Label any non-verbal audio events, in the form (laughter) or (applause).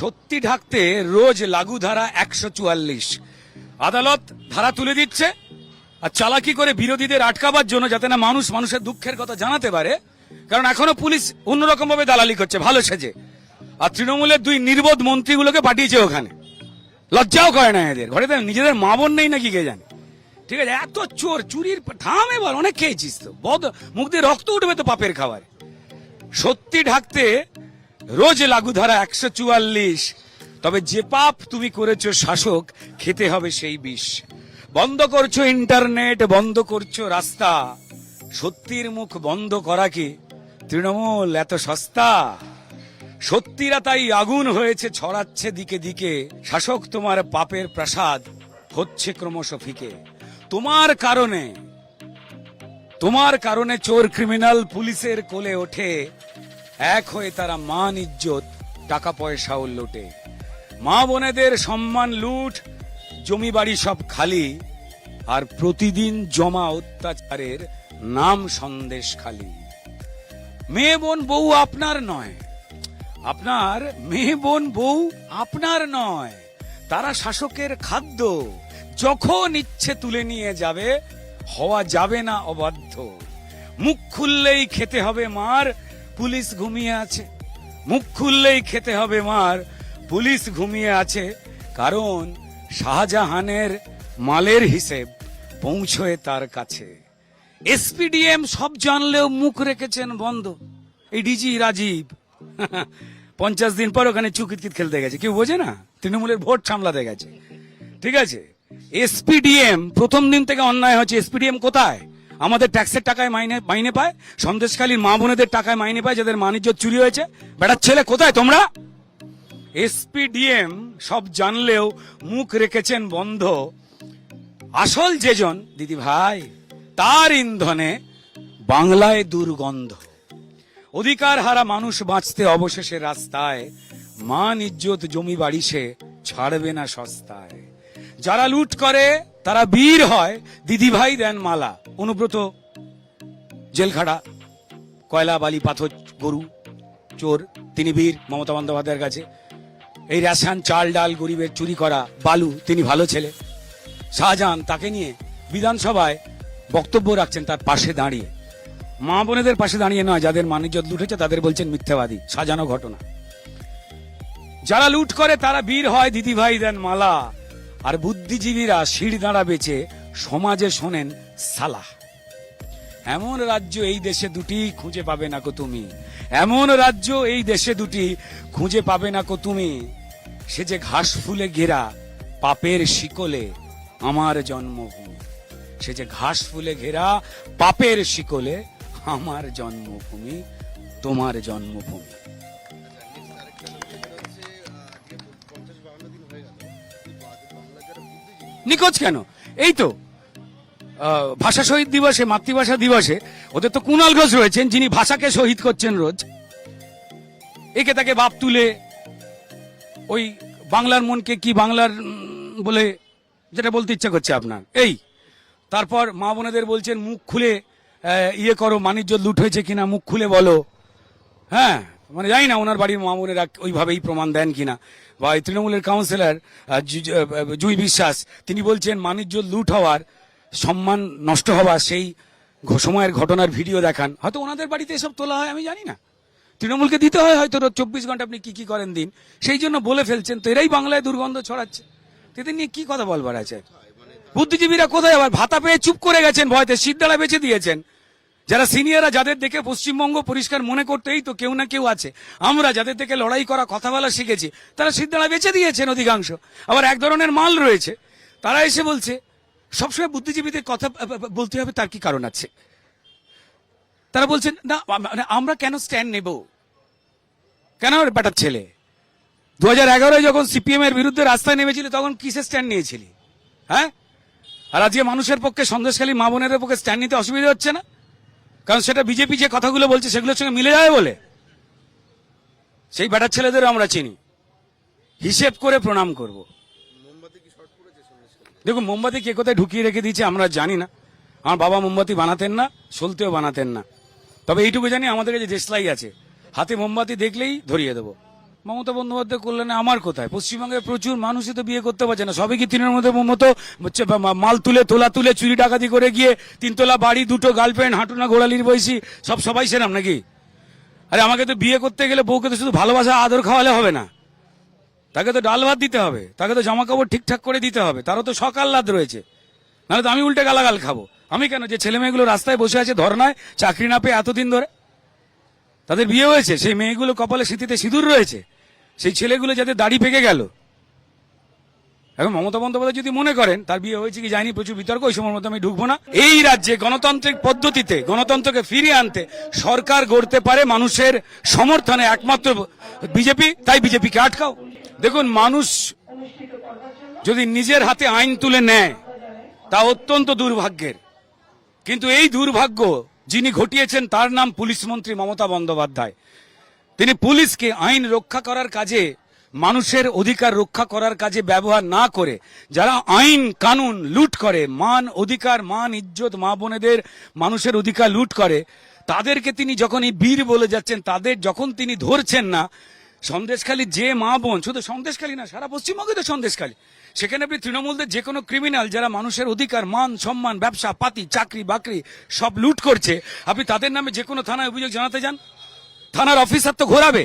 সত্যি ঢাকতে রোজ লাগু ধারা একশো চুয়াল্লিশ। আদালত ধারা তুলে দিচ্ছে, আর চালাকি করে বিরোধীদের আটকাবার জন্য যাতে না মানুষ মানুষের দুঃখের কথা জানাতে পারে, কারণ এখনও পুলিশ অন্যরকম ভাবে দালালি করছে, ভালো সেজে। আর তৃণমূলের দুই নির্বোধ মন্ত্রীগুলোকে পাঠিয়েছে ওখানে। লজ্জাও করে না এদের, ঘরে নিজেদের মা বোন নেই নাকি কে জানে? ঠিক আছে, এত চোর, চুরির থাম এবার, অনেক খেয়েছিস তো। বদ মুখ দিয়ে রক্ত উঠবে তো পাপের খাবার। সত্যি ঢাকতে রোজ লাগু ধারা একশো চুয়াল্লিশ। তবে যে পাপ তুমি করেছ শাসক, খেতে হবে সেই বিষ। বন্ধ করছ ইন্টারনেট, বন্ধ করছ রাস্তা। সত্যির মুখ বন্ধ করা কি তৃণমূল এত সস্তা? সত্যিরা তাই আগুন হয়েছে, ছড়াচ্ছে দিকে দিকে। শাসক তোমার পাপের প্রাসাদ হচ্ছে ক্রমশ ফিকে। তোমার কারণে তোমার কারণে চোর ক্রিমিনাল পুলিশের কোলে ওঠে এক হয়ে তারা মান, ইজ্জত, টাকা পয়সাও লোটে। মা বোনেদের সম্মান, লুট, জমি বাড়ি সব খালি, আর প্রতিদিন জমা অত্যাচারের নাম সন্দেশ খালি। মেয়ে বোন বউ আপনার নয়। আপনার মেয়ে বোন বউ আপনার নয়। তারা শাসকের খাদ্য। যখন ইচ্ছে তুলে নিয়ে যাবে, হওয়া যাবে না অবাধ্য। মুখ খুললেই খেতে হবে মার পুলিশ ঘুমিয়ে আছে। মুখ খুললেই খেতে হবে মার। পুলিশ ঘুমিয়ে আছে, কারণ শাহজাহানের মালের হিসেব পৌঁছয় তার কাছে। এসপিডিএম সব জানলেও মুখ রেখেছেন বন্ধ। এই ডিজি রাজীব। (laughs) পঞ্চাশ দিন পর ওখানে চুকিতকিত খেলতে গেছে। কেউ বোঝে না? তৃণমূলের ভোট সামলাতে গেছে। ঠিক আছে? এসপিডিএম, প্রথম দিন থেকে অন্যায় হচ্ছে। এসপিডিএম কোথায়? আমাদের ট্যাক্সের টাকায় মাইনে মাইনে পায়, সন্দেশখালীর মা বোনেদের টাকায় মাইনে পায়, যাদের বাণিজ্য চুরি হয়েছে। বেটার ছেলে, কোথায় তোমরা? এসপিডিএম সব জানলেও মুখ রেখেছেন বন্ধ। আসল যেজন, দিদি ভাই, তার ইন্ধনে বাংলায় দুর্গন্ধ। অধিকার হারা মানুষ বাঁচতে অবশেষে রাস্তায়, মান ইজ্জত জমি বাড়ি সে ছাড়বে না সস্তায়। যারা লুট করে, তারা বীর হয়, দিদি ভাই দেন মালা। অনুব্রত, জেলখাড়া, কয়লা, বালি, পাথর, গরু, চোর তিনি বীর মমতা বন্দ্যোপাধ্যায়ের কাছে। এই রেশন, চাল, ডাল, গরিবের চুরি করা বালু, তিনি ভালো ছেলে। শাহজাহান তাকে নিয়ে বিধানসভায় বক্তব্য রাখছেন তার পাশে দাঁড়িয়ে। মা বোনেদের পাশে দাঁড়িয়ে নয়, যাদের মানিজ্যত লুটেছে, তাদের বলছেন মিথ্যাবাদী, সাজানো ঘটনা। যারা লুট করে, তারা বীর হয় দিদি ভাই দেন মালা। আর বুদ্ধিজীবীরা শির দাঁড়া বেচে সমাজে শোনেন সালাহ। এমন রাজ্য এই দেশে দুটি খুঁজে পাবে না কো তুমি। এমন রাজ্য এই দেশে দুটি খুঁজে পাবে না কো তুমি। সে যে ঘাস ফুলে ঘেরা পাপের শিকলে আমার জন্মভূমি। সে যে ঘাস ফুলে ঘেরা পাপের শিকলে আমার জন্মভূমি, তোমার জন্মভূমি। নিখোঁজ কেন? এই তো ভাষা শহীদ দিবসে, মাতৃভাষা দিবসে ওদের তো কুণাল ঘোষ রয়েছেন, যিনি ভাষাকে শহীদ করছেন রোজ। একে তাকে বাপ তুলে, ওই বাংলার মনকে কি বাংলার বলে যেটা বলতে ইচ্ছা করছে আপনার। এই, তারপর মা বোনেদের বলছেন, মুখ খুলে ইয়ে করো বাণিজ্য লুট হয়েছে কিনা, মুখ খুলে বলো। হ্যাঁ মানে জানি না ওনার বাড়ির মা বোনেরা ওইভাবেই প্রমাণ দেন কিনা। বা তৃণমূলের কাউন্সিলর জুই বিশ্বাস, তিনি বলছেন বাণিজ্য লুট হওয়ার সম্মান নষ্ট হওয়া সেই সময়ের ঘটনার ভিডিও দেখান। হয়তো ওনাদের বাড়িতে এসব তোলা হয়, আমি জানি না। তৃণমূলকে দিতে হয়, হয়তো রোজ চব্বিশ ঘণ্টা আপনি কি কি করেন দিন। সেই জন্য বলে ফেলছেন, তো এরাই বাংলায় দুর্গন্ধ ছড়াচ্ছে। এদের নিয়ে কি কথা বলবার আছে? বুদ্ধিজীবীরা কোথায়? আবার ভাতা পেয়ে চুপ করে গেছেন ভয়তে সিদ্ধারা বেঁচে দিয়েছেন। যারা সিনিয়ররা যাদের দেখে পশ্চিমবঙ্গ পরিষ্কার মনে করতেই তো কেউ না কেউ আছে। আমরা যাদের থেকে লড়াই করা, কথা বলা শিখেছি, তারা সিদ্ধারা বেঁচে দিয়েছেন অধিকাংশ। আবার এক ধরনের মাল রয়েছে। তারা এসে বলছে সবসময় বুদ্ধিজীবীদের কথা বলতে হবে, তার কি কারণ আছে? তারা বলছেন, না মানে আমরা কেন স্ট্যান্ড নেব? কেন বেটার ছেলে? দু হাজার এগারোয় যখন সিপিএম এর বিরুদ্ধে রাস্তায় নেমেছিল, তখন কিসের স্ট্যান্ড নিয়েছিলি? হ্যাঁ? আর আজকে মানুষের পক্ষে সন্দেশখালী মা বোনের পক্ষে স্ট্যান্ড নিতে অসুবিধা হচ্ছে না? কারণ সেটা বিজেপি যে কথাগুলো বলছে, সেগুলোর সঙ্গে মিলে যায় বলে? সেই বেটার ছেলেদেরও আমরা চিনি। হিসেব করে প্রণাম করব। দেখুন, মোমবাতি কে কোথায় ঢুকিয়ে রেখে দিয়েছে আমরা জানি না। আমার বাবা মোমবাতি বানাতেন না, সলতেও বানাতেন না। তবে এইটুকু জানি আমাদের কাছে দেশলাই আছে। হাতে মোমবাতি দেখলেই ধরিয়ে দেবো। মমতা বন্দ্যোপাধ্যায় কল্যাণে আমার কোথায়? পশ্চিমবঙ্গে প্রচুর মানুষই তো বিয়ে করতে পারছে না। সবই কি তিনের মধ্যে মতো হচ্ছে মাল তুলে তোলা তুলে, চুরি ডাকাতি করে গিয়ে তিনতলা বাড়ি, দুটো গার্লফ্রেন্ড, হাঁটুনা গোড়ালির বয়সী, সব সবাই সেরাম নাকি? আরে আমাকে তো বিয়ে করতে গেলে বউকে তো শুধু ভালোবাসা, আদর খাওয়ালে হবে না। তাকে তো ডাল ভাত দিতে হবে, তাকে তো জামা কাপড় ঠিকঠাক করে দিতে হবে, তারও তো সকাল লাদ রয়েছে। নাহলে তো আমি উল্টে গালাগাল খাব। আমি কেন? যে ছেলে মেয়েগুলো রাস্তায় বসে আছে ধর্নায়, চাকরি না পেয়ে এতদিন ধরে? তাদের বিয়ে হয়েছে, সেই মেয়েগুলো কপালে স্মৃতিতে সিঁদুর রয়েছে, সেই ছেলেগুলো যাতে দাড়ি পেকে গেল। এখন মমতা বন্দ্যোপাধ্যায় যদি মনে করেন, তার বিয়ে হয়েছে কি যায়নি, প্রচুর বিতর্ক, ওই সময়ের মধ্যে আমি ঢুকবো না। এই রাজ্যে গণতান্ত্রিক পদ্ধতিতে, গণতন্ত্রকে ফিরিয়ে আনতে সরকার গড়তে পারে মানুষের সমর্থনে একমাত্র বিজেপি, তাই বিজেপিকে আটকাও। দেখুন, মানুষ যদি নিজের হাতে আইন তুলে নেয়, তা অত্যন্ত দুর্ভাগ্যের। কিন্তু এই দুর্ভাগ্য যিনি ঘটিয়েছেন, তার নাম পুলিশ মন্ত্রী মমতা বন্দ্যোপাধ্যায়। তিনি পুলিশকে আইন রক্ষা করার কাজে, মানুষের অধিকার রক্ষা করার কাজে ব্যবহার না করে, যারা আইন, কানুন লুট করে, মান অধিকার, মান ইজ্জত, মা বোনেদের মানুষের অধিকার লুট করে, তাদেরকে তিনি যখন এই বীর বলে যাচ্ছেন, তাদের যখন তিনি ধরছেন না সন্দেশখালী যে মা বোন, শুধু সন্দেশখালী না, সারা পশ্চিমবঙ্গে তো সন্দেশখালী। সেখানে আপনি তৃণমূলদের যে কোনো ক্রিমিনাল যারা মানুষের অধিকার, মান, সম্মান, ব্যবসা, পাতি, চাকরি, বাকরি সব লুট করছে, আপনি তাদের নামে যে কোনো থানায় অভিযোগ জানাতে যান। থানার অফিসার তো ঘোরাবে।